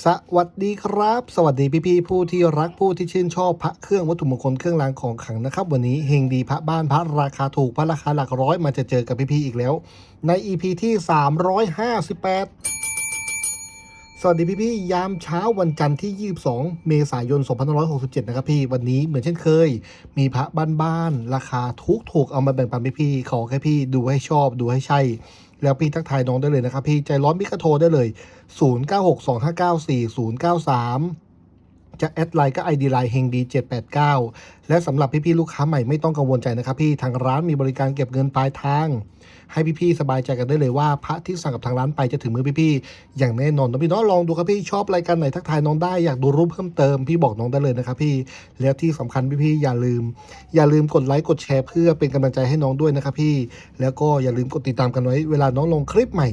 สวัสดีครับ สวัสดีพี่ๆผู้ที่รักผู้ที่ชื่นชอบพระเครื่องวัตถุมงคลเครื่องรางของขลังนะครับ วันนี้เฮงดีพระบ้านพระราคาถูกพระราคาหลักร้อยมาจะเจอกับพี่ๆอีกแล้ว ใน EP ที่ 358 สวัสดีพี่ๆยามเช้าวันจันทร์ที่ 22 เมษายน 2567 นะครับพี่วันนี้เหมือนเช่นเคย มีพระบ้านๆราคาถูกถูกๆเอามาแบ่งปันพี่ๆขอแค่พี่ดูให้ชอบดูให้ใช่ แล้วพี่ทักทายน้องได้เลยนะครับพี่ใจร้อนพี่ก็โทรได้เลย 0962594093 จะแอดไลน์ก็ ID ไลน์เฮงดี789 และสำหรับพี่ๆลูกค้าใหม่ไม่ต้องกังวลใจนะครับพี่ทางร้านมีบริการเก็บเงินปลายทาง ให้พี่ๆสบายใจกันได้เลยว่าพระที่สั่งกับทางร้านไปจะถึงมือพี่ๆอย่างแน่นอนนะพี่เน้องลองดูครับพี่ชอบรายการไหนทักทายน้องได้อยากดูรูปเพิ่มเติมพี่บอกน้องได้เลยนะครับพี่แล้วที่สำคัญพี่ๆอย่าลืม อย่าลืมกดไลค์กดแชร์เพื่อเป็นกำลังใจให้น้องด้วยนะครับพี่แล้วก็อย่าลืมกดติดตามกันไว้เวลาน้องลงคลิปใหม่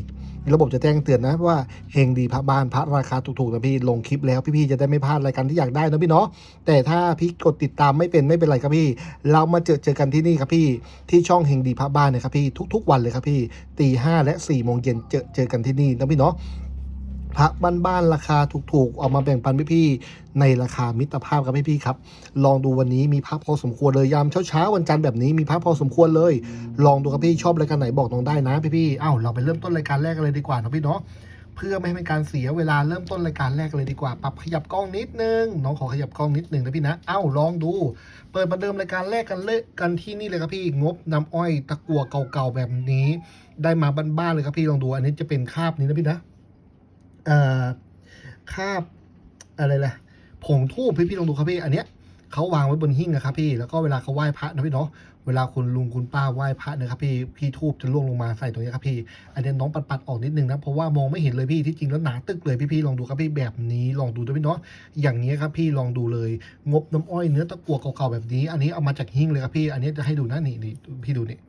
ระบบจะแจ้งเตือนนะว่าเฮงดีพระบ้านพระราคาถูกๆนะพี่ลงคลิปแล้วพี่ๆจะได้ไม่พลาดรายการที่อยากได้นะพี่เนาะแต่ถ้าพี่กดติดตามไม่เป็นไม่เป็นไรครับพี่ เรามาเจอเจอกันที่นี่ครับพี่ที่ช่องเฮงดีพระบ้านนะครับพี่ทุก ๆ วันเลยครับพี่ตีห้าและ4ี่โมงเย็นเจอเจอกันที่นี่นะพี่เนาะ พระบ้านๆราคาถูกๆเอามาแบ่งปันพี่ๆในราคามิตรภาพครับพี่ๆครับ ลองดูวันนี้มีพระพอสมควรเลยยามเช้าๆวันจันทร์แบบนี้มีพระพอสมควรเลย ลองดูครับพี่ชอบรายการไหนบอกน้องได้นะพี่ๆเอ้าวเราไปเริ่มต้นรายการแรกกันเลยดีกว่านะพี่เนาะเพื่อไม่ให้เป็นการเสียเวลาเริ่มต้นรายการแรกเลยดีกว่า ปรับขยับกล้องนิดนึง น้องขอขยับกล้องนิดนึงนะพี่นะ เอ้าลองดู เปิดมาเดิมรายการแรกกันเลยกันที่นี่เลยครับพี่ งบน้ำอ้อยตะกัวเก่าๆแบบนี้ ได้มาบ้านๆเลยครับพี่ลองดู อันนี้จะเป็นคาบนี้นะพี่นะ คาบอะไรล่ะผงทูบพี่พี่ลองดูครับพี่อันเนี้ยเขาวางไว้บนหิ้งนะครับพี่แล้วก็เวลาเขาไหว้พระนะพี่เนาะเวลาคุณลุงคุณป้าไหว้พระเนะครับพี่พี่ทูบจะล่วงลงมาใส่ตรงนี้ครับพี่ อันนี้น้องปัดๆออกนิดนึงนะเพราะว่ามองไม่เห็นเลยพี่ที่จริงแล้วหนาตึกเลยพี่ๆลองดูครับพี่แบบนี้ลองดูด้วยพี่เนาะอย่างนี้ครับพี่ลองดูเลย งบน้ำอ้อยเนื้อตะกั่วเก่าๆแบบนี้ อันนี้เอามาจากหิ้งเลยครับพี่ อันนี้จะให้ดูนะนี่นี่พี่ดูนี่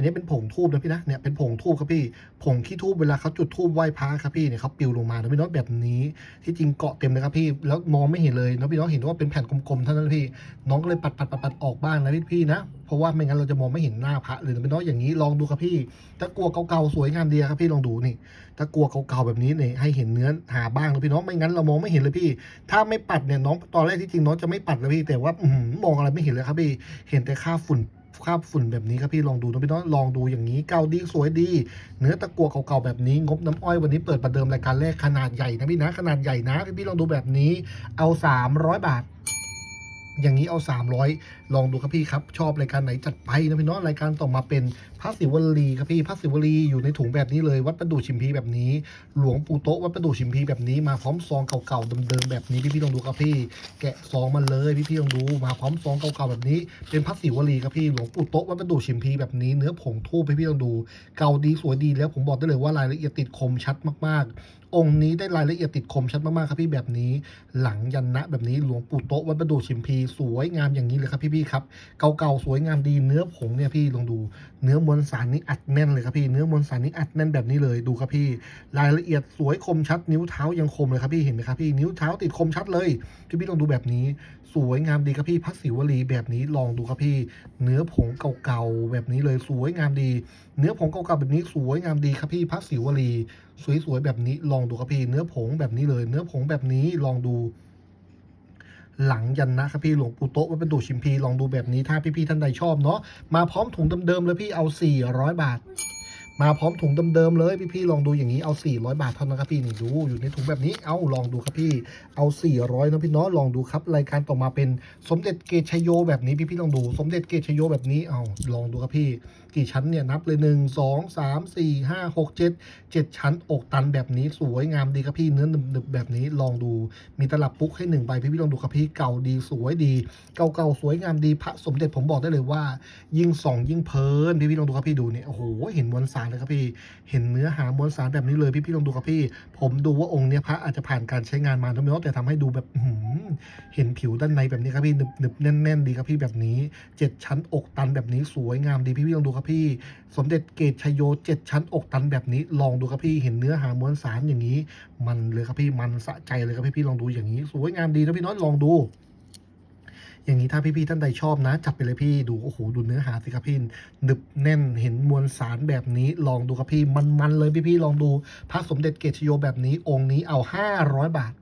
อันนี้เป็นผงทูบนะพี่นะเนี่ยเป็นผงทูบครับพี่ ผงขี้ทูบเวลาเขาจุดทูบไหว้พระครับพี่เนี่ยเขาปลิวลงมานะพี่น้องแบบนี้ที่จริงเกาะเต็มเลยครับพี่แล้วมองไม่เห็นเลยนะพี่น้องเห็นว่าเป็นแผ่นกลมๆเท่านั้นพี่ น้องก็เลยปัดปัดปัดปัดออกบ้างนะพี่พี่นะเพราะว่าไม่งั้นเราจะมองไม่เห็นหน้าพระเลยนะพี่น้องอย่างนี้ลองดูครับพี่ถ้ากลัวเก่าๆสวยงามดีครับพี่ลองดูนี่ถ้ากลัวเก่าๆแบบนี้เนี่ยให้เห็นเนื้อหาบ้างนะพี่น้องไม่งั้นเรามองไม่เห็นเลยพี่ ถ้าไม่ปัดเนี่ยน้องตอนแรกที่จริงน้องจะไม่ปัดเลยพี่ แต่ว่ามองอะไรไม่เห็นเลยครับพี่ เห็นแต่ค่าฝุ่น คราบฝุ่นแบบนี้ครับพี่ลองดูนะพี่น้องลองดูอย่างนี้เก่าดีสวยดี เนื้อตะกัวเก่าๆแบบนี้งบน้ำอ้อยวันนี้เปิดประเดิมรายการแรกขนาดใหญ่นะพี่นะขนาดใหญ่นะพี่พี่ลองดูแบบนี้เอา 300 บาท อย่างนี้เอา 300 ลองดูครับพี่ครับ ชอบรายการไหนจัดไปนะพี่เน้องรายการต่อมาเป็นพระศิวลีครับพี่พระศิวลีอยู่ในถุงแบบนี้เลย วัดประดู่ชิมพีแบบนี้ หลวงปู่โต๊ะวัดประดู่ชิมพีแบบนี้มาพร้อมซองเก่าๆเดิมๆแบบนี้พี่พี่ลองดูครับพี่ แกะซองมาเลยพี่พี่ลองดูมาพร้อมซองเก่าๆแบบนี้ เป็นพระศิวลีครับพี่หลวงปู่โต๊ะวัดประดู่ชิมพีแบบนี้เนื้อผงทูบพี่พี่ลองดู เก่าดีสวยดีแล้วผมบอกได้เลยว่ารายละเอียดติดคมชัดมากๆ องค์นี้ได้รายละเอียดติดคมชัดมากๆครับพี่แบบนี้ หลังยันนะแบบนี้หลวงปู่โต๊ะวัดประดู่ชิมพีสวยงามอย่างนี้เลยครับพี่ๆครับ เก่าๆสวยงามดีเนื้อผงเนี่ยพี่ลองดู เนื้อมวลสารนี่อัดแน่นเลยครับพี่ เนื้อมวลสารนี่อัดแน่นแบบนี้เลยดูครับพี่ รายละเอียดสวยคมชัด นิ้วเท้ายังคมเลยครับพี่เห็นไหมครับพี่นิ้วเท้าติดคมชัดเลยพี่พี่ลองดูแบบนี้ สวยงามดีครับพี่พักศิวลีแบบนี้ลองดูครับพี่ เนื้อผงเก่าๆแบบนี้เลยสวยงามดี เนื้อผงเก่าๆแบบนี้สวยงามดีครับพี่พักศิวลีสวยๆแบบนี้ลองดูครับพี่ เนื้อผงแบบนี้เลย เนื้อผงแบบนี้ลองดู หลังยันนะครับพี่หลวงปู่โต๊ะวัดประดู่ชิมพีลองดูแบบนี้ถ้าพี่ๆท่านใดชอบเนาะมาพร้อมถุงเดิมๆเลยพี่เอา 400 บาท มาพร้อมถุงเดิมๆเลยพี่ๆลองดูอย่างนี้เอา 400 บาทเท่านั้นครับพี่นี่ดูอยู่ในถุงแบบนี้เอาลองดูครับพี่เอา 400นะพี่เนาะลองดูครับรายการต่อมาเป็นสมเด็จเกชโยแบบนี้พี่ๆลองดู สมเด็จเกชโยแบบนี้เอาลองดูครับพี่ กี่ชั้นเนี่ยนับเลยหนึ่งสองสามสี่ห้าหกเจ็ดเจ็ดชั้นอกตันแบบนี้สวยงามดีครับพี่เนื้อหนึบๆแบบนี้ลองดูมีตลับปุ๊กให้หนึ่งใบพี่พี่ลองดูครับพี่เก่าดีสวยดี เก่าๆสวยงามดีพระสมเด็จผมบอกได้เลยว่า ยิ่งส่องยิ่งเพลินพี่พี่ลองดูครับพี่ดูเนี่ยโอ้โหเห็นมวลสารเลยครับพี่ เห็นเนื้อหามวลสารแบบนี้เลยพี่พี่ลองดูครับพี่ ผมดูว่าองค์เนี้ยพระอาจจะผ่านการใช้งานมาทั้งหมดแต่ทำให้ดูแบบหือเห็นผิวด้านในแบบนี้ครับพี่หนึบหนึบแน่น ๆ ดีครับพี่แบบนี้เจ็ดชั้นอกตันแบบนี้สวยงามดีพี่พี่ลองดูครับพี่ สมเด็จเกตชยโยเจ็ดชั้นอกตันแบบนี้ลองดูครับพี่ เห็นเนื้อหามวลสารอย่างนี้ มันเลยครับพี่มันสะใจเลยครับพี่พี่ลองดูอย่างนี้ สวยงามดีนะพี่น้อยลองดู อย่างนี้ถ้าพี่ๆท่านใดชอบนะ จับไปเลยพี่ดูโอ้โหดูเนื้อหาสิครับพี่หนึบแน่นเห็นมวลสารแบบนี้ลองดูครับพี่มันๆเลยพี่ๆลองดูพระสมเด็จเกตชโยแบบนี้องค์นี้เอา 500 บาท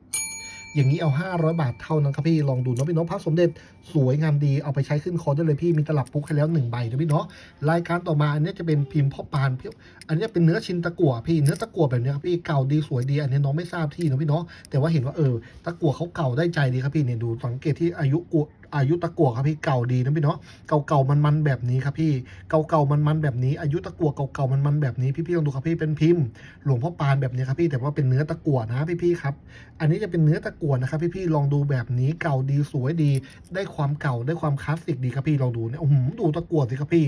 อย่างนี้เอา 500 บาทเท่านั้นครับพี่ ลองดูเนาะพี่เนาะพระสมเด็จสวยงามดี เอาไปใช้ขึ้นคอได้เลยพี่ มีตลับปุ๊กให้แล้ว 1 ใบนะพี่เนาะ รายการต่อมาอันนี้จะเป็นพิมพ์พ่อปานพี่ อันนี้เป็นเนื้อชิ้นตะกั่วพี่ เนื้อตะกั่วแบบนี้ครับพี่ เก่าดีสวยดี อันนี้น้องไม่ทราบที่นะพี่เนาะ แต่ว่าเห็นว่าเออ ตะกั่วเขาเก่าได้ใจดีครับพี่เนี่ยดูสังเกตที่อายุกัว อายุตะกั่วครับพี่เก่าดีนะพี่เนาะเก่าเก่ามันมันๆแบบนี้ครับพี่เก่าเก่ามันมันๆแบบนี้ อายุตะกั่วเก่าเก่ามันมันๆแบบนี้พี่ๆลองดูครับพี่เป็นพิมพ์ หลวงพ่อปานแบบนี้ครับพี่แต่ว่าเป็นเนื้อตะกั่วนะพี่ๆครับ อันนี้จะเป็นเนื้อตะกั่วนะครับพี่ๆลองดูแบบนี้เก่าดีสวยดี ได้ความเก่าได้ความคลาสสิกดีครับพี่ลองดูเนี่ยโอ้โหดูตะกั่วสิครับพี่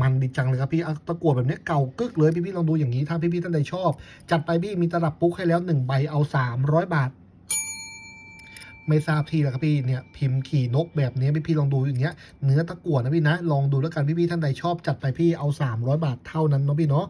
มันดีจังเลยครับพี่ตะกั่วแบบนี้เก่ากึกเลยพี่ๆลองดูอย่างนี้ถ้าพี่ๆท่านใดชอบ จัดไปพี่มีตลับปุ๊กให้แล้วหนึ่งใบเอา 300 บาท ไม่ทราบที่แล้วครับพี่เนี่ยพิมพ์ขี่นกแบบนี้พี่พี่ลองดูอย่างเงี้ยเนื้อตะกั่วนะพี่นะลองดูแล้วกันพี่พี่ท่านใดชอบจัดไปพี่เอา 300 บาทเท่านั้นเนาะพี่เนาะ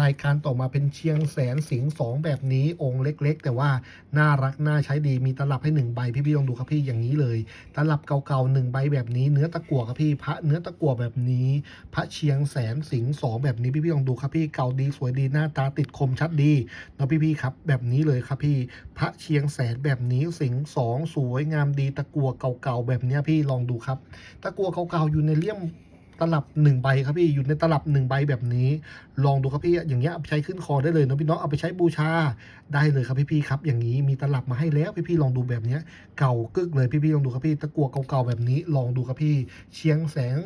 รายการต่อมาเป็นเชียงแสนสิงสองแบบนี้องค์เล็ก ๆ แต่ว่าน่ารักน่าใช้ดีมีตลับให้หนึ่งใบพี่พี่ลองดูครับพี่อย่างนี้เลย ตลับเก่าๆหนึ่งใบแบบนี้เนื้อตะกั่วครับพี่พระเนื้อตะกั่วแบบนี้ พระเชียงแสนสิงสองแบบนี้พี่พี่ลองดูครับพี่เก่าดีสวยดีหน้าตาติดคมชัดดีเนาะพี่พี่ครับแบบนี้เลยครับพี่พระเชียงแสนแบบนี้สิงสองสวยงามดีตะกัวเก่าๆแบบนี้พี่ลองดูครับ ตะกัวเก่าๆอยู่ในเลี่ยมตลับหนึ่งใบครับพี่อยู่ในตลับหนึ่งใบแบบนี้ ลองดูครับพี่อย่างเงี้ยเอาไปใช้ขึ้นคอได้เลยเนาะพี่เนาะเอาไปใช้บูชาได้เลยครับพี่ๆครับ อย่างนี้มีตลับมาให้แล้วพี่ๆลองดูแบบเนี้ยเก่ากึกเลยพี่ๆลองดูครับพี่ตะกัวเก่าๆแบบนี้ ลองดูครับพี่ เชียงแสง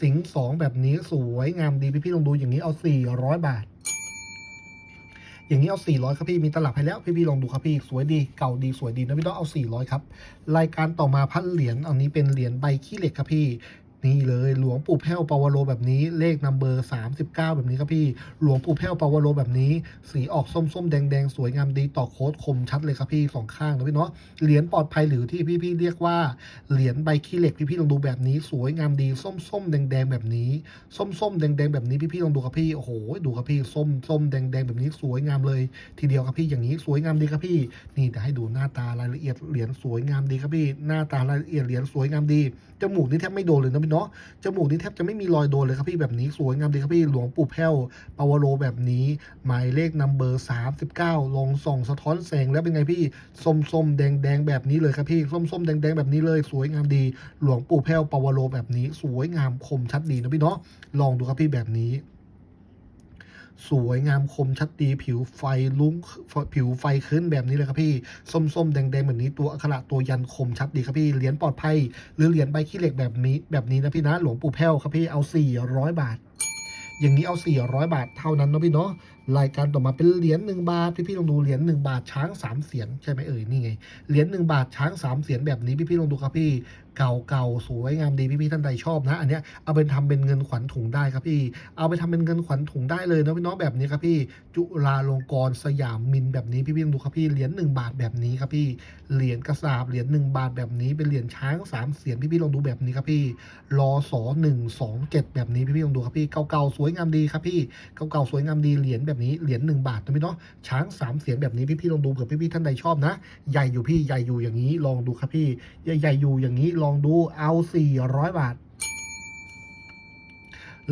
สิงสองแบบนี้สวยงามดีพี่ๆลองดูอย่างนี้เอา400บาท อย่างนี้เอา 400 ครับพี่ มีตลับให้แล้ว พี่พี่ลองดูครับพี่ สวยดี เก่าดี สวยดีนะพี่ต้องเอา 400 ครับ รายการต่อมาพันเหรียญ อันนี้เป็นเหรียญใบขี้เหล็กครับพี่ นี่เลยหลวงปู่แพ้วปาวโรแบบนี้ เลขนัมเบอร์ 39 แบบนี้ครับพี่ หลวงปู่แพ้วปาวโรแบบนี้ สีออกส้มส้มๆแดงแดงๆ สวยงามดีต่อโค้ดคมชัดเลยครับพี่สองข้างนะพี่เนาะเหรียญปลอดภัยหรือที่พี่ๆเรียกว่าเหรียญใบขี้เหล็กพี่ๆลองดูแบบนี้ สวยงามดีส้มส้มๆแดงแดงๆแบบนี้ส้มส้มๆแดงแดงๆแบบนี้พี่ๆลองดูครับพี่โอ้โหดูครับพี่ส้มส้มแดงแดงๆแบบนี้สวยงามเลย ทีเดียวครับพี่อย่างนี้สวยงามดีครับพี่ นี่แต่ให้ดูหน้าตารายละเอียดเหรียญสวยงามดีครับพี่หน้าตารายละเอียดเหรียญสวยงามดีจมูกนี่แทบไม่โดนเลยนะพี่เนาะจมูกนี่แทบจะไม่มีรอยโดนเลยครับพี่แบบนี้สวยงามดีครับพี่หลวงปู่แพ้วปาวโรแบบนี้ หมายเลขนัมเบอร์39ลองส่องสะท้อนแสงแล้วเป็นไงพี่ส้มส้มแดงแดงแบบนี้เลยครับพี่ส้มส้มแดงแดงแบบนี้เลยสวยงามดี หลวงปู่แพ้วปาวโรแบบนี้ สวยงามคมชัดดีนะพี่เนาะลองดูครับพี่แบบนี้ สวยงามคมชัดดีผิวไฟลุ้งผิวไฟขึ้นแบบนี้เลยครับพี่ ส้มๆ แดงๆ แบบนี้ตัวอักขระตัวยันคมชัดดีครับพี่เหรียญปลอดภัย หรือเหรียญใบขี้เหล็กแบบนี้แบบนี้นะพี่นะหลวงปู่แพ้วครับพี่เอา 400 บาท อย่างนี้เอา 400 บาทเท่านั้นเนาะพี่เนาะรายการต่อมาเป็นเหรียญหนึ่งบาทพี่ๆลองดูเหรียญหนึ่งบาทช้างสามเสียนใช่ไหมเอ่ยนี่ไงเหรียญหนึ่งบาทช้างสามเสียนแบบนี้พี่ๆลองดูครับพี่ เก่าเก่าๆสวยงามดีพี่ๆท่านใดชอบนะ อันเนี้ยเอาไปทำเป็นเงินขวัญถุงได้ครับพี่ เอาไปทำเป็นเงินขวัญถุงได้เลยนะพี่น้องแบบนี้ครับพี่ จุฬาลงกรณ์สยามมินแบบนี้พี่ๆลองดูครับพี่เหรียญหนึ่งบาทแบบนี้ครับพี่เหรียญกระสาบเหรียญหนึ่งบาทแบบนี้เป็นเหรียญช้างสามเสียนพี่ๆลองดูแบบนี้ครับพี่รอสอหนึ่งสองเจ็ดแบบนี้พี่ๆลองดูครับพี่เก่าๆสวยงามดีครับพี่เก่าๆสวยงามดีเหรียญแบบนี้เหรียญหนึ่งบาทนะพี่เนาะช้างสามเสียนแบบนี้พี่ๆลองดูเผื่อพี่ๆท่านใดชอบนะ ใหญ่อยู่พี่ใหญ่อยู่อย่างนี้ลองดูครับพี่ใหญ่ๆอยู่อย่างนี้ลองดูเอา 400 บาท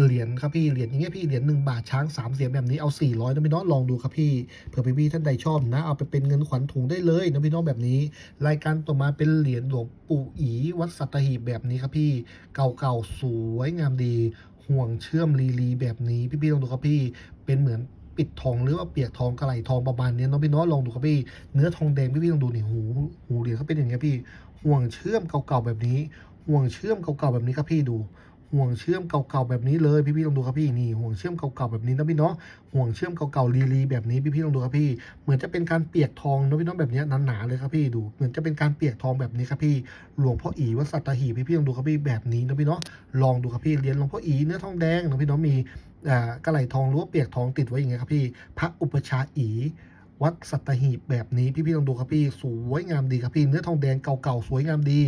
เหรียญครับพี่ เหรียญอย่างเงี้ยพี่ เหรียญหนึ่งบาทช้างสามเสียนแบบนี้เอา 400นะพี่น้องลองดูครับพี่ เผื่อพี่ๆท่านใดชอบนะ เอาไปเป็นเงินขวัญถุงได้เลยนะพี่น้องแบบนี้ รายการต่อมาเป็นเหรียญหลวงปู่อีวัดสัตหีบแบบนี้ครับพี่ เก่าๆสวยงามดีห่วงเชื่อมลีลีแบบนี้ พี่ๆลองดูครับพี่ เป็นเหมือนปิดทองหรือว่าเปียกทองกระไหลทองประมาณเนี้ยน้องพี่น้องลองดูครับพี่ เนื้อทองแดงพี่ๆลองดูนี่หูหูเหรียญเขาเป็นอย่างเงี้ยพี่ ห่วงเชื่อมเก่าๆแบบนี้ ห่วงเชื่อมเก่าๆแบบนี้ครับพี่ดู ห่วงเชื่อมเก่าๆแบบนี้เลยพี่ๆลองดูครับพี่นี่ห่วงเชื่อมเก่าๆแบบนี้นะพี่เนาะห่วงเชื่อมเก่าๆลีๆแบบนี้พี่ๆลองดูครับพี่ เหมือนจะเป็นการเปียกทองนะพี่เน้องแบบนี้หนาๆเลยครับพี่ดู เหมือนจะเป็นการเปียกทองแบบนี้ครับพี่ หลวงพ่ออีวัดสัตหีบพี่ๆลองดูครับพี่แบบนี้นะพี่เนาะลองดูครับพี่เรียนหลวงพ่ออีเนื้อทองแดงนะพี่เน้องมีอ่ากระไหลทองหรือว่าเปียกทองติดไว้อย่างเงี้ยครับพี่ พระอุปชาอี วัดสัตหีบแบบนี้พี่ๆลองดูครับพี่สวยงามดีครับพี่เนื้อทองแดงเก่าๆสวยงามดี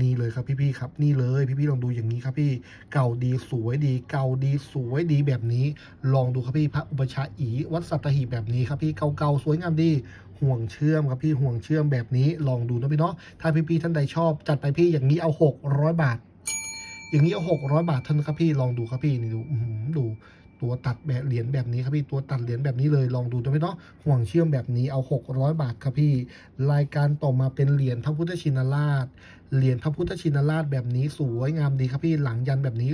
นี่เลยครับพี่ๆครับ นี่เลยพี่ๆลองดูอย่างนี้ครับพี่ เก่าดีสวยดี เก่าดีสวยดีแบบนี้ ลองดูครับพี่พระอุปชาอีวัดสัตหีบแบบนี้ครับพี่เก่าๆสวยงามดีห่วงเชื่อมครับพี่ห่วงเชื่อมแบบนี้ลองดูนะพี่เนาะถ้าพี่ๆท่านใดชอบ จัดไปพี่อย่างนี้เอา 600 บาท อย่างนี้เอา600 บาทเท่านครับพี่ลองดูครับพี่นี่ดูดู ตัวตัดแบบเหรียญแบบนี้ครับพี่ตัวตัดเหรียญแบบนี้เลยลองดูนะพี่เนาะห่วงเชื่อมแบบนี้เอา 600 บาทครับพี่ รายการต่อมาเป็นเหรียญพระพุทธชินราชเหรียญพระพุทธชินราชแบบนี้สวยงามดีครับพี่หลังยันแบบนี้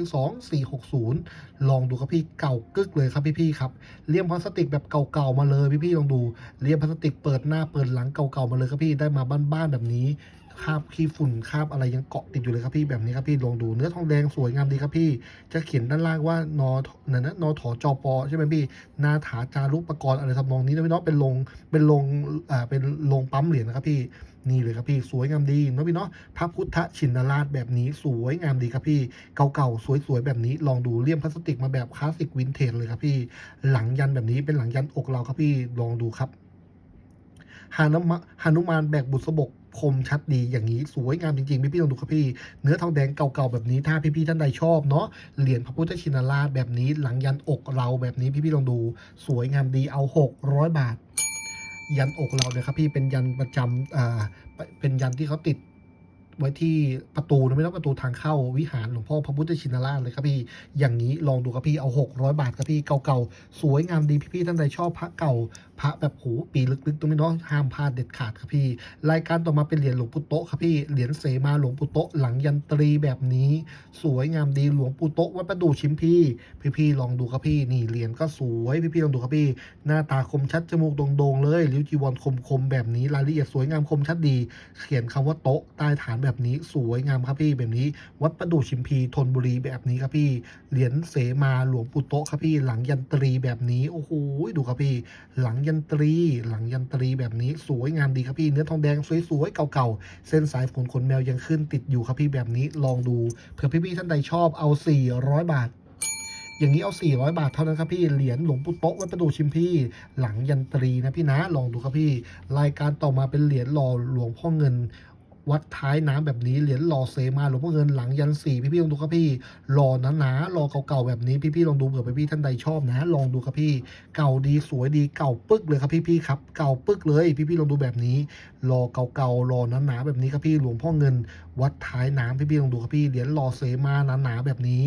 2460 ลองดูครับพี่เก่ากึกเลยครับพี่พี่ครับเลี่ยมพลาสติกแบบเก่าๆมาเลยพี่พี่ลองดูเลี่ยมพลาสติกเปิดหน้าเปิดหลังเก่าๆมาเลยครับพี่ได้มาบ้านๆแบบนี้ คราบขี้ฝุ่นคราบอะไรยังเกาะติดอยู่เลยครับพี่แบบนี้ครับพี่ลองดูเนื้อทองแดงสวยงามดีครับพี่ จะเขียนด้านล่างว่านอนนะนอถอจอปอใช่ไหมพี่นาถาจารุปกรณ์อะไรทำนองนี้นะพี่เน้องเป็นโรงเป็นโรงอ่าเป็นโรงปั๊มเหรียญนะครับพี่นี่เลยครับพี่สวยงามดีเนาะพี่เนาะพระพุทธชินราชแบบนี้สวยงามดีครับพี่ เก่าๆสวยๆแบบนี้ลองดูเลี่ยมพลาสติกมาแบบคลาสสิกวินเทจเลยครับพี่ หลังยันแบบนี้เป็นหลังยันอกเราครับพี่ลองดูครับฮานุมะฮานุมานแบกบุษบก คมชัดดีอย่างนี้สวยงามจริงๆพี่พี่ๆลองดูครับพี่ เนื้อทองแดงเก่าๆแบบนี้ถ้าพี่ๆท่านใดชอบเนาะเหรียญพระพุทธชินราชแบบนี้หลังยันอกเราแบบนี้พี่ๆลองดู สวยงามดีเอา 600 บาท ยันอกเราเลยครับพี่เป็นยันประจำอ่าเป็นยันที่เขาติด ไว้ที่ประตูนะไม่ต้องประตูทางเข้าวิหารหลวงพ่อพระพุทธชินราชเลยครับพี่ อย่างนี้ลองดูครับพี่เอา 600 บาทครับพี่เก่าๆ สวยงามดีพี่ๆท่านใดชอบพระเก่าพระแบบโหปีลึกๆตรงนี้เนาะห้ามพลาดเด็ดขาดครับพี่ รายการต่อมาเป็นเหรียญหลวงปู่โตครับพี่เหรียญเสมาหลวงปู่โตหลังยันตรีแบบนี้ สวยงามดีหลวงปู่โตวัดประดู่ชิมพี่ พี่ๆลองดูครับพี่นี่เหรียญก็สวยพี่ๆลองดูครับพี่ หน้าตาคมชัดจมูกโด่งๆเลยริ้วจีวรคมๆแบบนี้รายละเอียดสวยงามคมชัดดี เขียนคำว่าโต๊ะใต้ฐานแบบนี้สวยงามครับพี่แบบนี้วัดประดู่ชิมพีธนบุรีแบบนี้ครับพี่เหรียญเสมาหลวงปู่โตะครับพี่หลังยันตรีแบบนี้โอ้โหดูครับพี่ หลังยันตรี หลังยันตรีแบบนี้สวยงามดีครับพี่ เนื้อทองแดงสวยๆเก่าๆเส้นสายขนขนแมวยังขึ้นติดอยู่ครับพี่แบบนี้ลองดูเผื่อพี่ๆท่านใดชอบเอา 400 บาทอย่างนี้เอา 400 บาทเท่านั้นครับพี่ เหรียญหลวงปู่โต๊ะวัดประดูชิมพี่ หลังยันตรีนะพี่นะ ลองดูครับพี่ รายการต่อมาเป็นเหรียญหล่อหลวงพ่อเงิน วัดท้ายน้ำแบบนี้เหรียญหล่อเซมาหลวงพ่อเงินหลังยันสี่พี่ๆลองดูครับพี่หล่อหนาๆหล่อเก่าๆแบบนี้พี่ๆลองดูเผื่อพี่ท่านใดชอบนะ ลองดูครับพี่ เก่าดีสวยดีเก่าปึ๊กเลยครับพี่ๆครับเก่าปึ๊กเลย พี่ๆลองดูแบบนี้หล่อเก่าๆหล่อหนาๆแบบนี้ครับพี่หลวงพ่อเงิน วัดท้ายน้ำพี่ๆลองดูครับพี่เหรียญหล่อเสมาหนาๆแบบนี้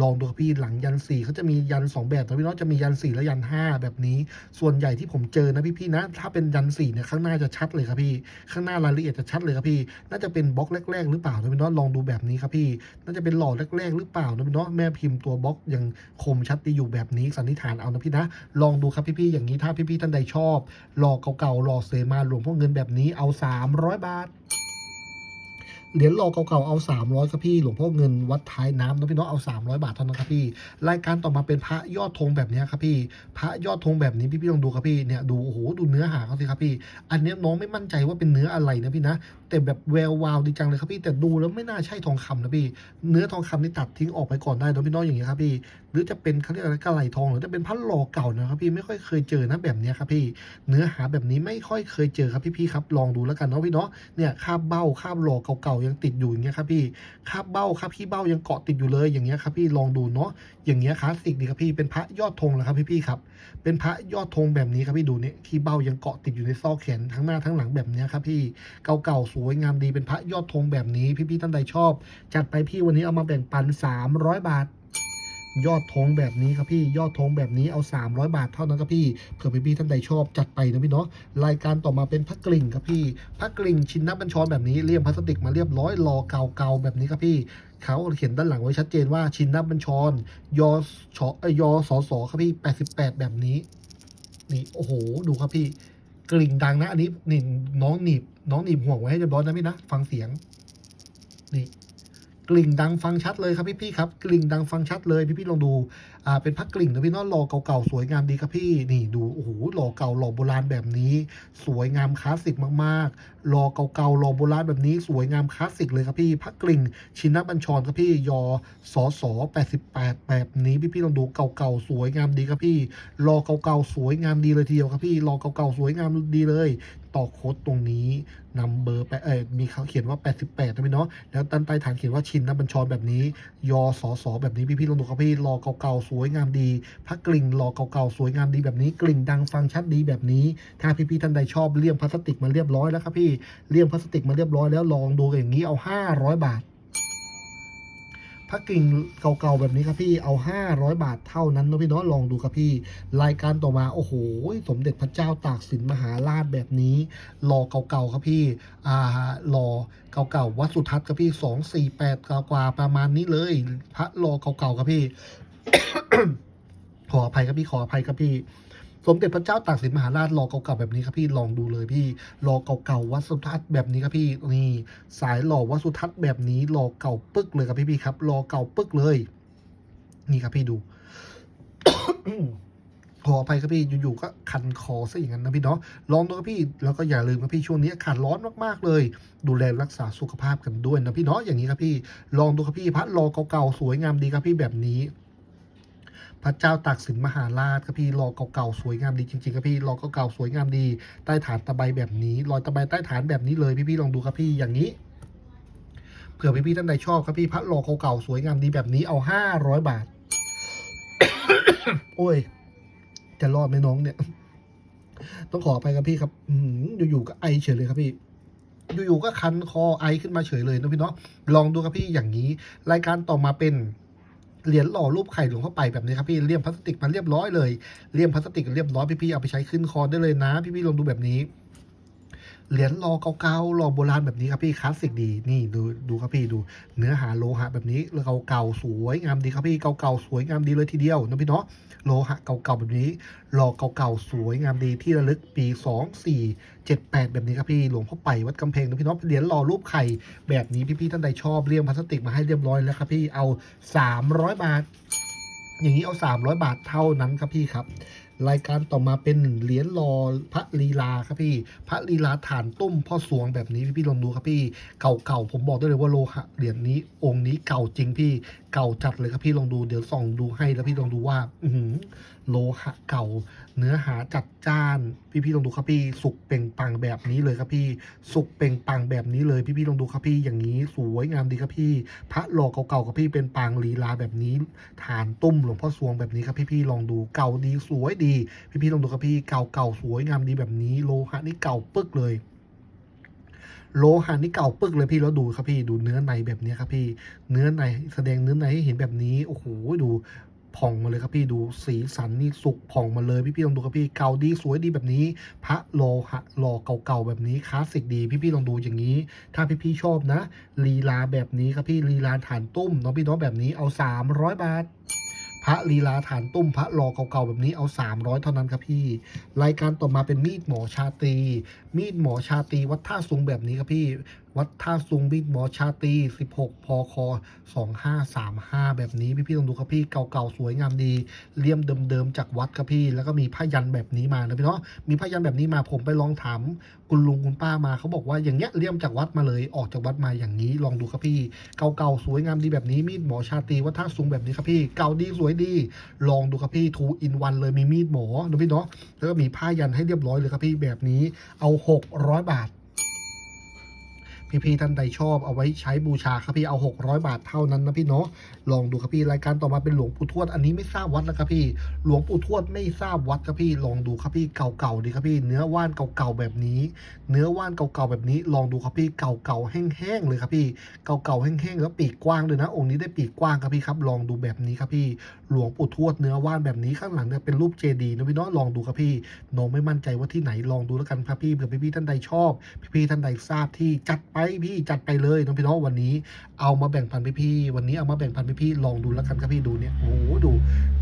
ลองดูครับพี่หลังยันสี่เขาจะมียันสองแบบนะพี่เนาะจะมียันสี่และยันห้าแบบนี้ ส่วนใหญ่ที่ผมเจอนะพี่ๆนะ ถ้าเป็นยันสี่เนี่ยข้างหน้าจะชัดเลยครับพี่ ข้างหน้ารายละเอียดจะชัดเลยครับพี่ น่าจะเป็นบล็อกแรก ๆ หรือเปล่านะพี่เนาะลองดูแบบนี้ครับพี่ น่าจะเป็นหล่อแรก ๆ หรือเปล่านะพี่เนาะแม่พิมพ์ตัวบล็อกยังคมชัดดีอยู่แบบนี้สันนิษฐานเอานะพี่นะ ลองดูครับพี่ๆอย่างนี้ถ้าพี่ๆท่านใดชอบหล่อเก่าๆหล่อเสมาหลวงพ่อเงินแบบนี้เอา 300 บาท เหรียญหล่อเก่าๆเอา 300ครับพี่หลวงพ่อเงินวัดท้ายน้ำนะพี่เนาะเอา 300 บาทเท่านั้นครับพี่รายการต่อมาเป็นพระยอดธงแบบนี้ครับพี่พระยอดธงแบบนี้พี่ๆลองดูครับพี่เนี่ยดูโอ้โหดูเนื้อหาเขาสิครับพี่ อันนี้น้องไม่มั่นใจว่าเป็นเนื้ออะไรนะพี่นะ แต่แบบแวววาวดีจังเลยครับพี่แต่ดูแล้วไม่น่าใช่ทองคำนะพี่เนื้อทองคำนี่ตัดทิ้งออกไปก่อนได้นะพี่เน้องอย่างเงี้ยครับพี่ หรือจะเป็นเขาเรียกอะไรกระไหลทองหรือจะเป็นพันหล่อเก่านะครับพี่ไม่ค่อยเคยเจอนะแบบเนี้ยครับพี่ เนื้อหาแบบนี้ไม่ค่อยเคยเจอครับพี่ๆครับลองดูแล้วกันเนาะพี่เนาะเนี่ยคาบเบ้าคาบหล่อเก่าๆยังติดอยู่อย่างเงี้ยครับพี่คาบเบ้าคาบขี้เบ้ายังเกาะติดอยู่เลยอย่างเงี้ยครับพี่ลองดูเนาะ อย่างเงี้ยคลาสสิกดีครับพี่เป็นพระยอดธงเลยครับพี่พี่ครับ เป็นพระยอดธงแบบนี้ครับพี่ดูเนี่ยขี้เบ้ายังเกาะติดอยู่ในซอกแขนทั้งหน้าทั้งหลังแบบเนี้ยครับพี่เก่าๆสวยงามดีเป็นพระยอดธงแบบนี้พี่พี่ท่านใดชอบ จัดไปพี่วันนี้เอามาแบ่งปัน 300 บาท ยอดธงแบบนี้ครับพี่ยอดธงแบบนี้เอา 300 บาทเท่านั้นครับพี่เผื่อพี่ๆท่านใดชอบจัดไปนะพี่เนาะรายการต่อมาเป็นพักกลิ่งครับพี่พักกลิ่งชิ้นนับบัญชรแบบนี้เลี่ยมพลาสติกมาเรียบร้อยรอเก่าๆแบบนี้ครับพี่เขาเขียนด้านหลังไว้ชัดเจนว่าชิ้นนับบัญชรยอชเอ้ยยอสอสอครับพี่ 88 แบบนี้ นี่โอ้โหดูครับพี่กลิ่งดังนะอันนี้นี่น้องหนีบน้องหนีบห่วงไว้ให้เรียบร้อยนะพี่นะฟังเสียงนี่ กลิ่งดังฟังชัดเลยครับพี่ๆครับกลิ่งดังฟังชัดเลยพี่ๆลองดูอ่าเป็นพักกลิ่งนะพี่น้องหล่อเก่าๆสวยงามดีครับพี่นี่ดูโอ้โหหล่อเก่าหล่อโบราณแบบนี้ สวยงามคลาสสิกมากๆหล่อเก่าๆหล่อโบราณแบบนี้ สวยงามคลาสสิกเลยครับพี่พักกลิ่งชินบัญชรครับพี่ยอสอสอ88แปดแบบนี้พี่ๆลองดูเก่าๆสวยงามดีครับพี่หล่อเก่าๆสวยงามดีเลยทีเดียวครับพี่หล่อเก่าๆสวยงามดีเลย ต่อโค้ดตรงนี้นำเบอร์ไปเออมีเขาเขียนว่า 88นะพี่เนาะแล้วตันใต้ฐานเขียนว่าชินนะบัญชรแบบนี้ ยอสอสอแบบนี้พี่ๆลองดูครับพี่รอเก่าๆสวยงามดีพระกลิ่งรอเก่าๆสวยงามดีแบบนี้ กลิ่งดังฟังชัดดีแบบนี้ ถ้าพี่ๆท่านใดชอบเลี่ยมพลาสติกมาเรียบร้อยแล้วครับพี่เลี่ยมพลาสติกมาเรียบร้อยแล้วลองดูอย่างนี้เอา 500 บาท พพระกิ่งเก่าๆแบบนี้ครับพี่เอา 500 บาทเท่านั้นนะพี่เนาะลองดูครับพี่ รายการต่อมาโอ้โห สมเด็จพระเจ้าตากสินมหาราชแบบนี้หล่อเก่าๆครับพี่อ่าหล่อเก่าๆวัดสุทัศน์ครับพี่สองสี่แปดกว่าประมาณนี้เลย พระหล่อเก่าๆครับพี่ขออภัยครับพี่ขออภัยครับพี่ สมเด็จพระเจ้าตากสินมหาราชรอเก่าๆแบบนี้ครับพี่ลองดูเลยพี่รอเก่าๆวัดสุทัศน์แบบนี้ครับพี่นี่สายหล่อวัดสุทัศน์แบบนี้รอเก่าปึ๊กเลยครับพี่พี่ครับรอเก่าปึ๊กเลย นี่ครับพี่ดูขออภัยครับพี่อยู่ๆก็คันคอซะอย่างนั้นนะพี่เนาะลองดูครับพี่แล้วก็อย่าลืมครับพี่ช่วงนี้อากาศร้อนมากๆเลย ดูแลรักษาสุขภาพกันด้วยนะพี่เนาะอย่างนี้ครับพี่ลองดูครับพี่พระรอเก่าๆสวยงามดีครับพี่แบบนี้ พระเจ้าตากสินมหาราชครับพี่รอเก่าๆสวยงามดีจริงๆครับพี่รอเก่าๆสวยงามดี ใต้ฐานตะไบแบบนี้รอยตะไบใต้ฐานแบบนี้เลยพี่ๆลองดูครับพี่อย่างนี้เผื่อพี่ๆท่านใดชอบครับพี่พระรอเก่าๆสวยงามดีแบบนี้เอาห้าร้อยบาท โอ้ย จะรอดไหมน้องเนี่ย ต้องขอไปครับพี่ครับอยู่ๆก็ไอเฉยเลยครับพี่อยู่ๆก็คันคอไอขึ้นมาเฉยเลยนะพี่เนาะลองดูครับพี่อย่างนี้ รายการต่อมาเป็น เหรียญหล่อรูปไข่หลวงเข้าไปแบบนี้ครับพี่เลี่ยมพลาสติกมันเรียบร้อยเลยเลี่ยมพลาสติกเรียบร้อยพี่ๆเอาไปใช้ขึ้นคอได้เลยนะ พี่ๆลองดูแบบนี้ เหรียญรอเก่าๆรอโบราณแบบนี้ครับพี่คลาสสิกดีนี่ดูดูครับพี่ดู เนื้อหาโลหะแบบนี้เก่าๆสวยงามดีครับพี่เก่าๆสวยงามดีเลยทีเดียวนะพี่เนาะโลหะเก่าๆแบบนี้รอเก่าๆสวยงามดีที่ระลึกปี2 4 7 8 แบบนี้ครับพี่หลวงพ่อไปวัดกำแพงนะพี่เนาะเหรียญรอรูปไข่แบบนี้พี่ๆท่านใดชอบเรียงพลาสติกมาให้เรียบร้อยแล้วครับพี่เอา 300 บาทอย่างนี้เอา 300 บาทเท่านั้นครับพี่ครับ รายการต่อมาเป็นเหรียญรอพระลีลาครับพี่ พระลีลาฐานตุ้มพ่อสวงแบบนี้พี่ลองดูครับพี่ เก่าๆผมบอกได้เลยว่าโลหะเหรียญนี้องค์นี้เก่าจริงพี่ เก่าจัดเลยครับพี่ลองดูเดี๋ยวส่องดูให้แล้วพี่ลองดูว่า อืโลหะเก่า เนื้อหาจัดจ้าน พี่ๆลองดูครับพี่ สุกเป่งปังแบบนี้เลยครับพี่ สุกเป่งปังแบบนี้เลย พี่ๆลองดูครับพี่ อย่างนี้สวยงามดีครับพี่ พระหล่อเก่าๆครับพี่เป็นปางลีลาแบบนี้ ฐานตุ้มหลวงพ่อสวงแบบนี้ครับพี่ๆลองดูเก่าดีสวยดี พี่ๆลองดูครับพี่เก่าๆสวยงามดีแบบนี้ โลหะนี่เก่าปึ๊กเลยโลหะนี่เก่าปึ๊กเลยพี่แล้วดูครับพี่ดูเนื้อในแบบนี้ครับพี่ เนื้อในแสดงเนื้อในให้เห็นแบบนี้โอ้โหดู ผ่องมาเลยครับพี่ดูสีสันนี่สุกผ่องมาเลยพี่ๆลองดูครับพี่เก่าดีสวยดีแบบนี้ พระโลหะหล่อเก่าๆแบบนี้คลาสสิกดี พี่ๆลองดูอย่างนี้ ถ้าพี่ๆชอบนะลีลาแบบนี้ครับพี่ลีลาฐานตุ้มน้องพี่น้องแบบนี้เอา 300 บาทพระลีลาฐานตุ้มพระรอเก่าๆแบบนี้เอา 300 เท่านั้นครับพี่ รายการต่อมาเป็นมีดหมอชาตรี มีดหมอชาตรีวัดท่าซุงแบบนี้ครับพี่ วัดท่าซุงมีดหมอชาตรี16 พค 2535 แบบนี้พี่ๆลองดูครับพี่เก่าๆ สวยงามดีเลี่ยมเดิมๆ จากวัดครับพี่ แล้วก็มีผ้ายันแบบนี้มานะพี่เนาะมีผ้ายันแบบนี้มาผมไปลองถามคุณลุงคุณป้ามาเขาบอกว่าอย่างเงี้ยเลี่ยมจากวัดมาเลยออกจากวัดมาอย่างนี้ลองดูครับพี่ เก่าๆ สวยงามดีแบบนี้มีดหมอชาตรีวัดท่าซุงแบบนี้ครับพี่ เก่าดีสวยดี ลองดูครับพี่ทูอินวันเลยมีมีดหมอนะพี่เนาะแล้วก็มีผ้ายันให้เรียบร้อยเลยครับพี่แบบนี้เอา 600 บาท พี่ๆท่านใดชอบเอาไว้ใช้บูชาครับพี่เอา 600 บาทเท่านั้นนะพี่เนาะลองดูครับพี่รายการต่อมาเป็นหลวงปู่ทวดอันนี้ไม่ทราบวัดนะครับพี่ หลวงปู่ทวดไม่ทราบวัดครับพี่ลองดูครับพี่เก่าๆดีครับพี่ เนื้อว่านเก่าๆแบบนี้ เนื้อว่านเก่าๆแบบนี้ ลองดูครับพี่เก่าๆแห้งๆเลยครับพี่เก่าๆแห้งๆแล้วปีกกว้างด้วยนะ องค์นี้ได้ปีกกว้างครับพี่ครับลองดูแบบนี้ครับพี่ หลวงปู่ทวดเนื้อว่านแบบนี้ข้างหลังเนี่ยเป็นรูปเจดีย์นะพี่เนาะลองดูครับพี่น้องไม่มั่นใจว่าที่ไหนลองดูแล้วกันครับพี่เผื่อพี่ๆท่านใดชอบ พี่ๆท่านใดทราบที่จัดไปพี่จัดไปเลยน้องพี่น้องวันนี้เอามาแบ่งปันพี่ๆวันนี้เอามาแบ่งปันพี่ๆลองดูแล้วกันครับพี่ดูเนี่ยโอ้โหดู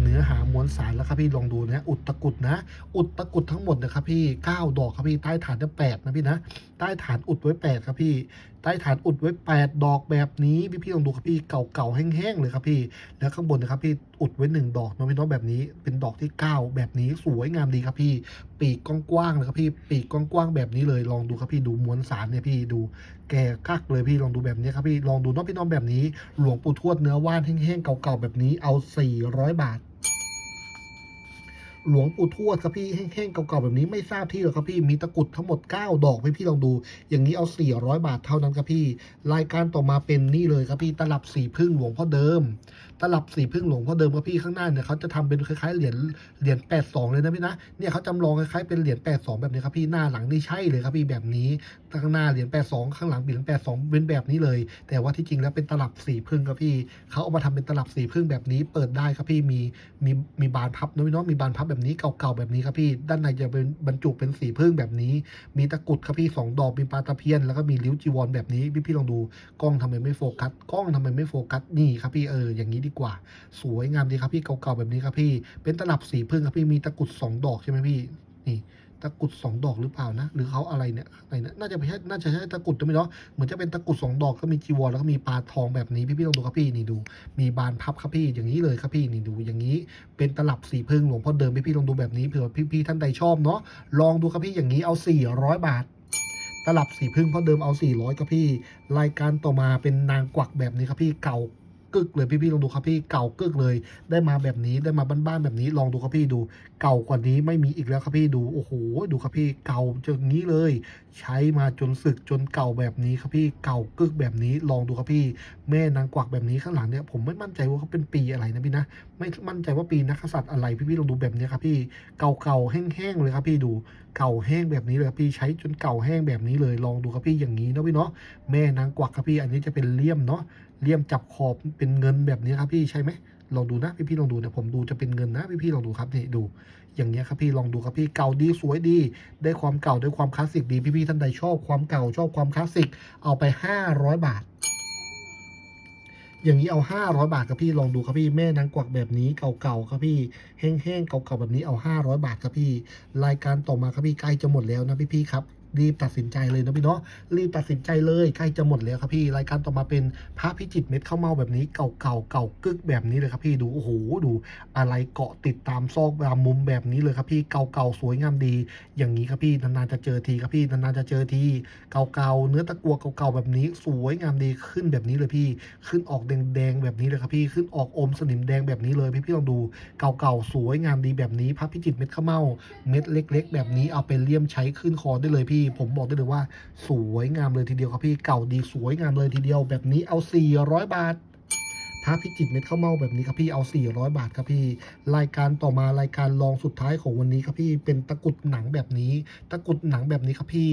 เนื้อหามวลสารแล้วครับพี่ลองดูนะอุดตะกุดนะ อุดตะกุดทั้งหมดนะครับพี่เก้าดอกครับพี่ใต้ฐานจะแปดนะพี่นะ ใต้ฐานอุดไว้แปดครับพี่ ใต้ฐานอุดไว้แปดดอกแบบนี้พี่ๆลองดูครับพี่เก่าๆแห้งๆเลยครับพี่ แล้วข้างบนนะครับพี่อุดไว้หนึ่งดอกน้องพี่น้องแบบนี้ เป็นดอกที่เก้าแบบนี้สวยงามดีครับพี่ ปีกกว้างๆเลยครับพี่ปีกกว้างๆแบบนี้เลยลองดูครับพี่ดูม้วลสารเนี่ยพี่ดูแก่กักเลยพี่ลองดูแบบนี้ครับพี่ลองดูน้องพี่น้องแบบนี้ หลวงปู่ทวดเนื้อว่านแห้งๆเก่าๆแบบนี้เอา 400 บาท หลวงปู่ทวดครับพี่แห้งๆเก่าๆแบบนี้ไม่ทราบที่หรอกครับพี่มีตะกุดทั้งหมด 9 ดอกพี่พี่ลองดู อย่างนี้เอา 400 บาทเท่านั้นครับพี่ รายการต่อมาเป็นนี่เลยครับพี่ตลับสีพึ่งหลวงพ่อเดิม ตลับสีพึ่งหลวงพ่อเดิมครับพี่ข้างหน้าเนี่ยเขาจะทำเป็นคล้ายๆเหรียญเหรียญแปดสองเลยนะพี่นะเนี่ยเขาจำลองคล้ายๆเป็นเหรียญแปดสองแบบนี้ครับพี่หน้าหลังนี่ใช่เลยครับพี่แบบนี้ข้างหน้าเหรียญแปดสองข้างหลังเหรียญแปดสองเป็นแบบนี้เลย แต่ว่าที่จริงแล้วเป็นตลับสีพึ่งครับพี่เขาเอามาทำเป็นตลับสีพึ่งแบบนี้ เปิดได้ครับพี่มีมีมีบานพับนะพี่เนาะมีบานพับแบบนี้เก่าๆแบบนี้ครับพี่ด้านในจะเป็นบรรจุเป็นสีพึ่งแบบนี้ มีตะกุดครับพี่สองดอกมีปลาตะเพียน แล้วก็มีริ้วจีวรแบบนี้พี่พี่ๆลองดูกล้องทำไมไม่โฟกัสกล้องทำไมไม่โฟกัสนี่ครับพี่เอออย่างนี้ดีกว่า สวยงามดีครับพี่เก่าๆแบบนี้ครับพี่ เป็นตลับสีพึ่งครับพี่มีตะกุดสองดอกใช่ไหมพี่ นี่ตะกุดสองดอกหรือเปล่านะ หรือเขาอะไรเนี่ยอะไรเนี่ยน่าจะไม่ใช่น่าจะใช่ตะกุดจะไม่เนาะเหมือนจะเป็นตะกุดสองดอกก็มีจีวรแล้วก็มีปลาทองแบบนี้พี่พี่ๆลองดูครับพี่นี่ดู มีบานพับครับพี่อย่างนี้เลยครับพี่นี่ดูอย่างนี้ เป็นตลับสีพึ่งหลวงพ่อเดิมพี่พี่ๆลองดูแบบนี้เผื่อพี่พี่ๆท่านใดชอบเนาะลองดูครับพี่อย่างนี้เอา400บาทตลับสีพึ่งเพราะเดิมเอา 400ครับพี่ รายการต่อมาเป็นนางกวักแบบนี้ครับพี่เก่า กึกเลยพี่ๆลองดูครับพี่เก่ากึกเลย ได้มาแบบนี้ได้มาบ้านๆแบบนี้ลองดูครับพี่ดู เก่ากว่านี้ไม่มีอีกแล้วครับพี่ดูโอ้โหดูครับพี่เก่าจนงี้เลย ใช้มาจนสึกจนเก่าแบบนี้ครับพี่เก่ากึกแบบนี้ลองดูครับพี่แม่นางกวักแบบนี้ข้างหลังเนี่ยผมไม่มั่นใจว่าเขาเป็นปีอะไรนะพี่นะไม่มั่นใจว่าปีนักษัตริย์อะไรพี่ๆลองดูแบบนี้ครับพี่เก่าๆแห้งๆเลยครับพี่ดูเก่าแห้งแบบนี้เลยครับพี่ใช้จนเก่าแห้งแบบนี้เลยลองดูครับพี่อย่างนี้นะพี่เนาะแม่นางกวักครับพี่อันนี้จะเป็นเลี่ยมเนาะเลี่ยมจับขอบเป็นเงินแบบนี้ครับพี่ใช่ไหม ลองดูนะพี่ๆลองดูเนี่ยผมดูจะเป็นเงินนะพี่ๆลองดูครับนี่ดูอย่างเงี้ยครับพี่ลองดูครับพี่เก่าดีสวยดี ได้ความเก่าได้ความคลาสสิกดีพี่ๆท่านใดชอบความเก่าชอบความคลาสสิกเอาไป 500 บาท อย่างนี้เอา 500 บาทครับพี่ลองดูครับพี่แม่นางกวักแบบนี้เก่าๆครับพี่แห้งๆเก่าๆแบบนี้เอา 500 บาทครับพี่รายการต่อมาครับพี่ใกล้จะหมดแล้วนะพี่ๆครับ รีบตัดสินใจเลยนะพี่เนาะรีบตัดสินใจเลยใกล้จะหมดแล้วครับพี่รายการต่อมาเป็นพระพิจิตเม็ดข้าวเมาแบบนี้เก่าๆเก่ากึกแบบนี้เลยครับพี่ดูโอ้โหดูอะไรเกาะติดตามซอกตามมุมแบบนี้เลยครับพี่เก่าๆสวยงามดี อย่างนี้ครับพี่นานๆจะเจอทีครับพี่นานๆจะเจอทีเก่าๆเนื้อตะกัวเก่าๆแบบนี้ สวยงามดีขึ้นแบบนี้เลยพี่ ขึ้นออกแดงๆแบบนี้เลยครับพี่ขึ้นออกอมสนิมแดงแบบนี้เลยพี่พี่ลองดูเก่าๆสวยงามดีแบบนี้พระพิจิตเม็ดข้าวเม่าเม็ดเล็ก ๆ แบบนี้เอาไปเลี่ยมใช้ขึ้นคอได้เลยพี่ผมบอกได้เลยว่า สวยงามเลยทีเดียวครับพี่เก่าดีสวยงามเลยทีเดียว แบบนี้เอา 400 บาทพระพิจิตรเม็ดข้าวเมาแบบนี้ครับพี่เอา 400 บาทครับพี่รายการต่อมารายการรองสุดท้ายของวันนี้ครับพี่เป็นตะกุดหนังแบบนี้ ตะกุดหนังแบบนี้ครับพี่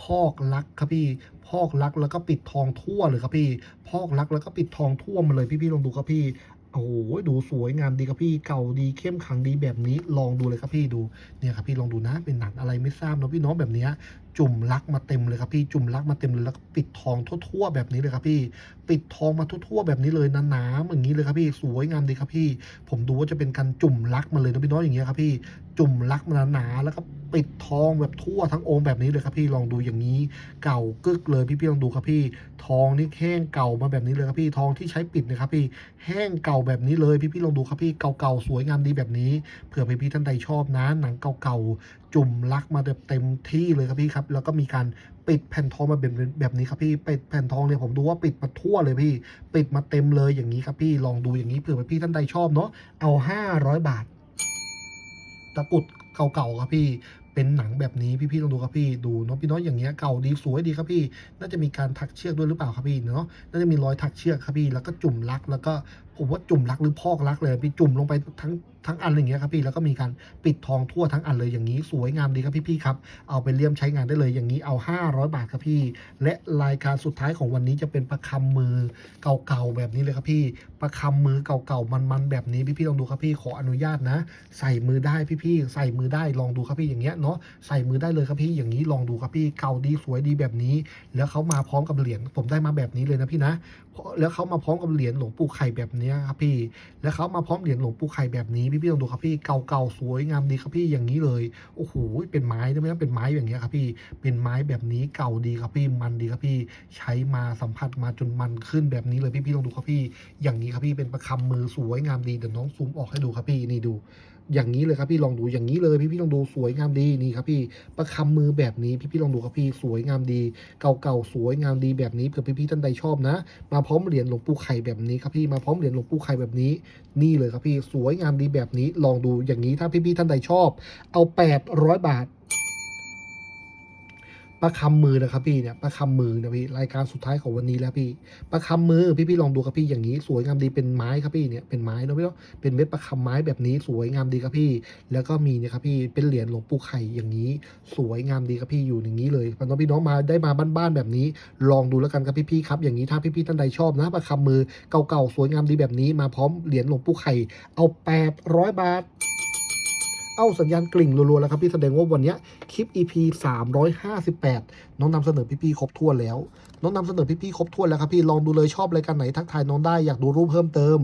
พอกลักครับพี่ พอกลักแล้วก็ปิดทองทั่วเลยครับพี่ พอกลักแล้วก็ปิดทองทั่วมาเลยพี่ๆลองดูครับพี่ โอ้โหดูสวยงามดีครับพี่เก่าดีเข้มขังดีแบบนี้ลองดูเลยครับพี่ดูเนี่ยครับพี่ลองดูนะเป็นหนังอะไรไม่ทราบเนะพี่น้องแบบนี้จุ่มลักมาเต็มเลยครับพี่จุ่มลักมาเต็มเลยแล้วก็ปิดทองทั่วๆแบบนี้เลยครับพี่ ปิดทองมาทั่วๆแบบนี้เลยหนาๆอย่างนี้เลยครับพี่สวยงามดีครับพี่ ผมดูว่าจะเป็นการจุ่มลักมาเลยนะพี่น้องอย่างเงี้ยครับพี่ จุ่มลักมาหนาๆแล้วก็ปิดทองแบบทั่วทั้งองค์แบบนี้เลยครับพี่ลองดูอย่างนี้เก่ากึกเลยพี่ๆลองดูครับพี่ ทองนี่แห้งเก่ามาแบบนี้เลยครับพี่ทองที่ใช้ปิดนะครับพี่แห้งเก่าแบบนี้เลยพี่ๆลองดูครับพี่เก่าๆสวยงามดีแบบนี้เผื่อพี่ๆท่านใดชอบนะหนังเก่าๆจุ่มลักมาแบบเต็มที่เลยครับพี่ครับ แล้วก็มีการปิดแผ่นทองมาแบบแบบนี้ครับพี่ปิดแผ่นทองเนี่ยผมดูว่าปิดมาทั่วเลยพี่ ปิดมาเต็มเลยอย่างนี้ครับพี่ลองดูอย่างนี้เผื่อพี่ท่านใดชอบเนาะเอา 500 บาท ตะกุดเก่าๆครับพี่ เป็นหนังแบบนี้พี่ๆลองดูครับพี่ ดูเนาะพี่น้อยอย่างเงี้ยเก่าดีสวยดีครับพี่ น่าจะมีการถักเชือกด้วยหรือเปล่าครับพี่เนาะ น่าจะมีรอยถักเชือกครับพี่ แล้วก็จุ่มลักแล้วก็ ผมว่าจุ่มลักหรือพอกลักเลยพี่จุ่มลงไปทั้งทั้งอันอย่างเงี้ยครับพี่แล้วก็มีการปิดทองทั่วทั้งอันเลยอย่างนี้ สวยงามดีครับพี่ๆครับเอาไปเลี่ยมใช้งานได้เลยอย่างนี้เอา 500 บาทครับพี่ และรายการสุดท้ายของวันนี้จะเป็นประคำมือเก่าๆแบบนี้เลยครับพี่ประคำมือเก่าๆมันๆแบบนี้พี่ๆลองดูครับพี่ขออนุญาตนะ ใส่มือได้พี่ๆใส่มือได้ลองดูครับพี่อย่างเงี้ยเนาะใส่มือได้เลยครับพี่อย่างนี้ลองดูครับพี่เก่าดีสวยดีแบบนี้ แล้วเขามาพร้อมกับเหรียญผมได้มาแบบนี้เลยนะพี่นะแล้วเขามาพร้อมกับเหรียญหลวงปู่ไข่แบบนี้ครับพี่ แล้วเขามาพร้อมเหรียญหลวงปู่ไข่แบบนี้พี่ๆลองดูครับพี่เก่าๆสวยงามดีครับพี่อย่างนี้เลยโอ้โหเป็นไม้ได้ไหมนะเป็นไม้อย่างเงี้ยครับพี่ เป็นไม้แบบนี้เก่าดีครับพี่มันดีครับพี่ ใช้มาสัมผัสมาจนมันขึ้นแบบนี้เลยพี่ๆลองดูครับพี่ อย่างนี้ครับพี่เป็นประคำมือสวยงามดีเดี๋ยวน้องซูมออกให้ดูครับพี่นี่ดู อย่างนี้เลยครับพี่ลองดูอย่างนี้เลยพี่พี่ลองดูสวยงามดีนี่ครับพี่ประคำมือแบบนี้พี่พี่ลองดูครับพี่สวยงามดี เก่าๆสวยงามดีแบบนี้เผื่อพี่พี่ท่านใดชอบนะ มาพร้อมเหรียญหลวงปู่ไข่แบบนี้ครับพี่มาพร้อมเหรียญหลวงปู่ไข่แบบนี้ นี่เลยครับพี่สวยงามดีแบบนี้ลองดูอย่างนี้ถ้าพี่พี่ท่านใดชอบ เอา800บาท ประคำมือนะครับพี่เนี่ยประคำมือนะพี่รายการสุดท้ายของวันนี้แล้วพี่ประคำมือพี่พี่ๆลองดูครับพี่อย่างนี้ สวยงามดีเป็นไม้ครับพี่เนี่ยเป็นไม้เนะพี่เนาะเป็นเม็ดประคำไม้แบบนี้สวยงามดีครับพี่ แล้วก็มีเนี่ยครับพี่เป็นเหรียญหลวงปู่ไข่อย่างนี้ สวยงามดีครับพี่อยู่อย่างนี้เลยพี่น้องพี่น้องมาได้มาบ้านๆแบบนี้ ลองดูแล้วกันครับพี่ๆครับ อย่างนี้ถ้าพี่ๆท่านใดชอบนะประคำมือเก่าๆสวยงามดีแบบนี้มาพร้อมเหรียญหลวงปู่ไข่เอา800บาท เอาสัญญาณกลิ่งรัวๆแล้วครับพี่แสดงว่าวันนี้คลิป EP 358 น้องนำเสนอพี่ๆครบถ้วนแล้ว น้องนำเสนอพี่ๆครบถ้วนแล้วครับพี่ลองดูเลยชอบรายการไหนทักทายน้องได้อยากดูรูปเพิ่มเติม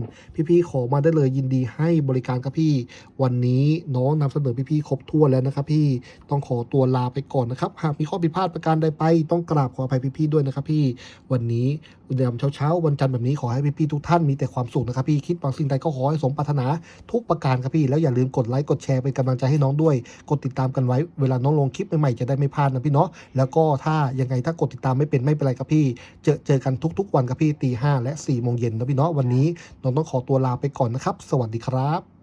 พี่ๆขอมาได้เลยยินดีให้บริการครับพี่ วันนี้น้องนำเสนอพี่ๆครบถ้วนแล้วนะครับพี่ต้องขอตัวลาไปก่อนนะครับหากมีข้อผิดพลาดประการใดไป ต้องกราบขออภัยพี่ๆด้วยนะครับพี่ วันนี้เดี๋ยวเช้าๆวันจันทร์แบบนี้ขอให้พี่ๆทุกท่านมีแต่ความสุขนะครับพี่คิดบางสิ่งใดก็ขอให้สมปรารถนาทุกประการครับพี่ แล้วอย่าลืมกดไลค์กดแชร์เป็นกำลังใจให้น้องด้วย กดติดตามกันไว้เวลาน้องลงคลิปใหม่ๆจะได้ไม่พลาดนะพี่เนาะแล้วก็ถ้ายังไงถ้ากดติดตามไม่เป็นไม่เป็นไรครับพี่ เจอเจอกันทุก ๆ วันครับพี่ตีห้าและ4ี่โมงเย็นนะพี่เนาะวันนี้น้องต้องขอตัวลาไปก่อนนะครับ สวัสดีครับ